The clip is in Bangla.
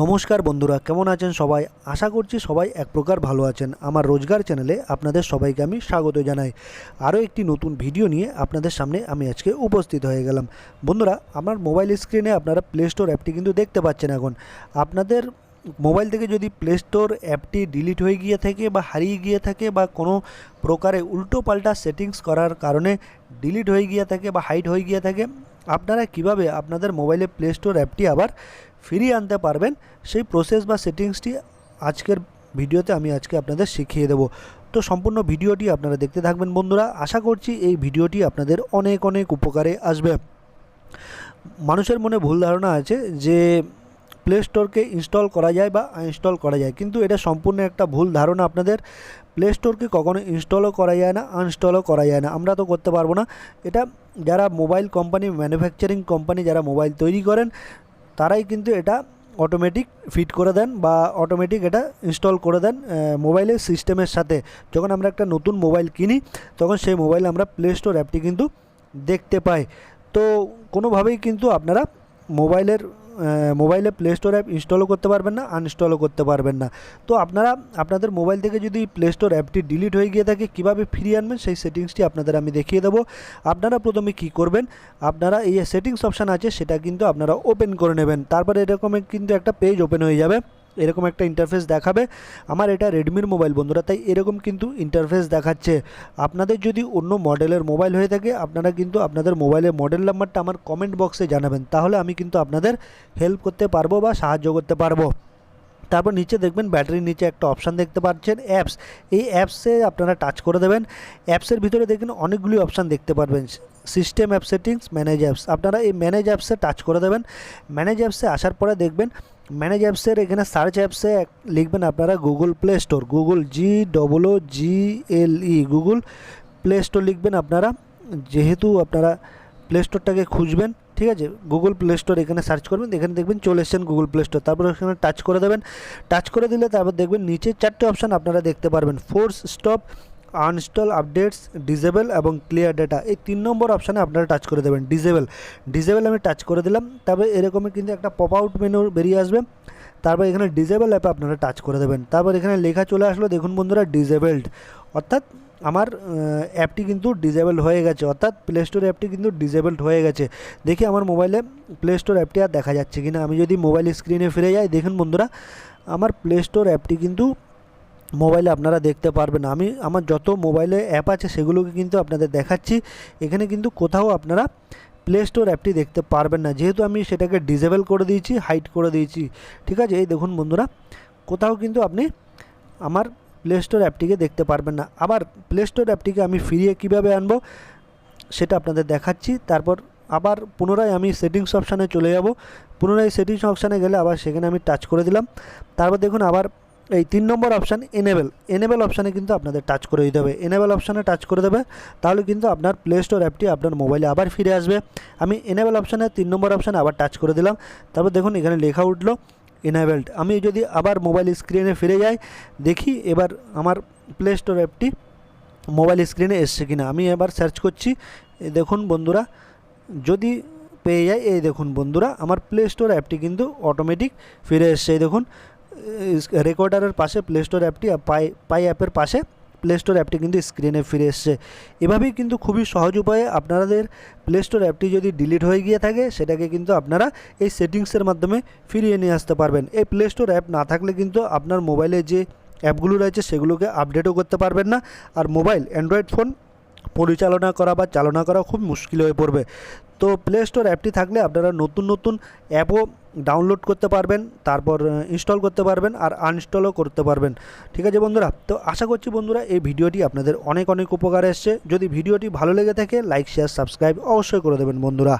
নমস্কার বন্ধুরা, কেমন আছেন সবাই? আশা করছি সবাই এক প্রকার ভালো আছেন। আমার রোজগার চ্যানেলে আপনাদের সবাইকে আমি স্বাগত জানাই। আরও একটি নতুন ভিডিও নিয়ে আপনাদের সামনে আমি আজকে উপস্থিত হয়ে গেলাম। বন্ধুরা, আমার মোবাইল স্ক্রিনে আপনারা প্লে স্টোর অ্যাপটি কিন্তু দেখতে পাচ্ছেন এখন। আপনাদের মোবাইল থেকে যদি প্লে স্টোর অ্যাপটি ডিলিট হয়ে গিয়ে থাকে বা হারিয়ে গিয়ে থাকে বা কোনো প্রকারে উল্টো পাল্টা সেটিংস করার কারণে ডিলিট হয়ে গিয়ে থাকে বা হাইড হয়ে গিয়ে থাকে, আপনারা কীভাবে আপনাদের মোবাইলে প্লে স্টোর অ্যাপটি আবার ফিরিয়ে আনতে পারবেন, সেই প্রসেস বা সেটিংসটি আজকের ভিডিওতে আমি আজকে আপনাদের শিখিয়ে দেবো। তো সম্পূর্ণ ভিডিওটি আপনারা দেখতে থাকবেন বন্ধুরা, আশা করছি এই ভিডিওটি আপনাদের অনেক অনেক উপকারে আসবে। মানুষের মনে ভুল ধারণা আছে যে প্লে স্টোরকে ইনস্টল করা যায় বা আনইনস্টল করা যায়, কিন্তু এটা সম্পূর্ণ একটা ভুল ধারণা আপনাদের। প্লে স্টোরকে কখনো ইনস্টলও করা যায় না আনইনস্টলও করা যায় না, আমরা তো করতে পারব না। এটা যারা মোবাইল কোম্পানি ম্যানুফ্যাকচারিং কোম্পানি যারা মোবাইল তৈরি করেন তারাই কিন্তু এটা অটোমেটিক ফিট করে দেন বা অটোমেটিক এটা ইনস্টল করে দেন মোবাইলের সিস্টেমের সাথে। যখন আমরা একটা নতুন মোবাইল কিনি, তখন সেই মোবাইল আমরা প্লে স্টোর অ্যাপটি কিন্তু দেখতে পাই। তো কোনোভাবেই কিন্তু আপনারা মোবাইলের মোবাইলে প্লে স্টোর অ্যাপ ইনস্টলও করতে পারবেন না আনইনস্টলও করতে পারবেন না। তো আপনারা, আপনাদের মোবাইল থেকে যদি প্লে স্টোর অ্যাপটি ডিলিট হয়ে গিয়ে থাকে, কীভাবে ফিরিয়ে আনবেন, সেই সেটিংসটি আপনাদের আমি দেখিয়ে দেবো। আপনারা প্রথমে কি করবেন, আপনারা এই সেটিংস অপশান আছে, সেটা কিন্তু আপনারা ওপেন করে নেবেন। তারপরে এরকম কিন্তু একটা পেজ ওপেন হয়ে যাবে। এরকম একটা ইন্টারফেস দেখাবে। আমার এটা রেডমির মোবাইল বন্ধুরা, তাই এরকম কিন্তু ইন্টারফেস দেখাচ্ছে। আপনাদের যদি অন্য মডেলের মোবাইল হয়ে থাকে, আপনারা কিন্তু আপনাদের মোবাইলের মডেল নাম্বারটা আমার কমেন্ট বক্সে জানাবেন। তাহলে আমি কিন্তু আপনাদের হেল্প করতে পারব বা সাহায্য করতে পারব। তারপর নিচে দেখবেন ব্যাটারির নিচে একটা অপশান দেখতে পাচ্ছেন অ্যাপস এই অ্যাপসে আপনারা টাচ করে দেবেন। অ্যাপসের ভিতরে দেখবেন অনেকগুলি অপশান দেখতে পারবেন। System app settings manage apps আপনারা এই ম্যানেজ অ্যাপসে টাচ করে দেবেন। ম্যানেজ অ্যাপসে আসার পরে দেখবেন ম্যানেজ অ্যাপসের, এখানে সার্চ অ্যাপসে লিখবেন আপনারা Google Play Store Google G double O G L E Google Play Store লিখবেন আপনারা। যেহেতু আপনারা প্লে স্টোরটাকে খুঁজবেন, ঠিক আছে? গুগল প্লে স্টোর এখানে সার্চ করবেন, এখানে দেখবেন চলে এসছেন গুগল প্লে স্টোর তারপর এখানে টাচ করে দেবেন। টাচ করে দিলে তারপর দেখবেন নিচে চারটে অপশান আপনারা দেখতে পারবেন। Force stop uninstall updates disable এবং ক্লিয়ার ডেটা এই তিন নম্বর অপশানে আপনারা টাচ করে দেবেন ডিজেবল ডিজেবল আমি টাচ করে দিলাম, তারপরে এরকমই কিন্তু একটা পপ আউট মেনু বেরিয়ে আসবে। তারপর এখানে ডিজেবল অ্যাপে আপনারা টাচ করে দেবেন। তারপর এখানে লেখা চলে আসলো, দেখুন বন্ধুরা ডিজেবলড অর্থাৎ আমার অ্যাপটি কিন্তু ডিজেবল হয়ে গেছে। অর্থাৎ প্লে স্টোর অ্যাপটি কিন্তু ডিজেবলড হয়ে গেছে। দেখি আমার মোবাইলে প্লে স্টোর অ্যাপটি আর দেখা যাচ্ছে কিনা। আমি যদি মোবাইল স্ক্রিনে ফিরে যাই, দেখুন বন্ধুরা, আমার প্লে স্টোর অ্যাপটি কিন্তু মোবাইলে আপনারা দেখতে পারবেন। আমি আমার যত মোবাইলে অ্যাপ আছে সেগুলোকে কিন্তু আপনাদের দেখাচ্ছি। এখানে কিন্তু কোথাও আপনারা প্লে স্টোর অ্যাপটি দেখতে পারবেন না। যেহেতু আমি সেটাকে ডিজেবল করে দিয়েছি হাইট করে দিয়েছি। ঠিক আছে? এই দেখুন বন্ধুরা, কোথাও কিন্তু আপনি আমার প্লে স্টোর অ্যাপটিকে দেখতে পারবেন না। আবার প্লে স্টোর অ্যাপটিকে আমি ফিরিয়ে কীভাবে আনব, সেটা আপনাদের দেখাচ্ছি। তারপর আবার পুনরায় আমি সেটিংস অপশানে চলে যাব। পুনরায় সেটিংস অপশানে গেলে আবার সেখানে আমি টাচ করে দিলাম। তারপর দেখুন আবার এই তিন নম্বর অপশান এনেবেল এনেবেল অপশানে কিন্তু আপনাদের টাচ করে দিতে হবে। এনেবেল অপশানে টাচ করে দেবে, তাহলে কিন্তু আপনার প্লে স্টোর অ্যাপটি আপনার মোবাইলে আবার ফিরে আসবে। আমি এনেবেল অপশানে তিন নম্বর অপশানে আবার টাচ করে দিলাম। তারপর দেখুন, এখানে লেখা উঠল এনাবেলড আমি যদি আবার মোবাইল স্ক্রিনে ফিরে যাই, দেখি এবার আমার প্লে স্টোর অ্যাপটি মোবাইল স্ক্রিনে এসছে কিনা। আমি এবার সার্চ করছি দেখুন বন্ধুরা, যদি পেয়ে যায় এই দেখুন বন্ধুরা, আমার প্লে স্টোর অ্যাপটি কিন্তু অটোমেটিক ফিরে এসছে দেখুন। রেকর্ডারের পাশে প্লে স্টোর অ্যাপটি পাই পাই অ্যাপের পাশে প্লে স্টোর অ্যাপটি কিন্তু স্ক্রিনে ফিরে এসছে। এভাবেই কিন্তু খুবই সহজ উপায়ে আপনাদের প্লে স্টোর অ্যাপটি যদি ডিলিট হয়ে গিয়ে থাকে, সেটাকে কিন্তু আপনারা এই সেটিংসের মাধ্যমে ফিরিয়ে নিয়ে আসতে পারবেন। এই প্লে স্টোর অ্যাপ না থাকলে কিন্তু আপনার মোবাইলে যে অ্যাপগুলো রয়েছে, সেগুলোকে আপডেটও করতে পারবেন না। আর মোবাইল অ্যান্ড্রয়েড ফোন পরিচালনা করা বা চালনা করা খুব মুশকিল হয়ে পড়বে। তো প্লে স্টোর অ্যাপটি থাকলে আপনারা নতুন নতুন অ্যাপও ডাউনলোড করতে পারবেন, তারপর ইনস্টল করতে পারবেন আর আনইনস্টলও করতে পারবেন। ঠিক আছে বন্ধুরা? তো আশা করছি বন্ধুরা এই ভিডিওটি আপনাদের অনেক অনেক উপকার এসছে। যদি ভিডিওটি ভালো লেগে থাকে লাইক শেয়ার সাবস্ক্রাইব অবশ্যই করে দেবেন বন্ধুরা।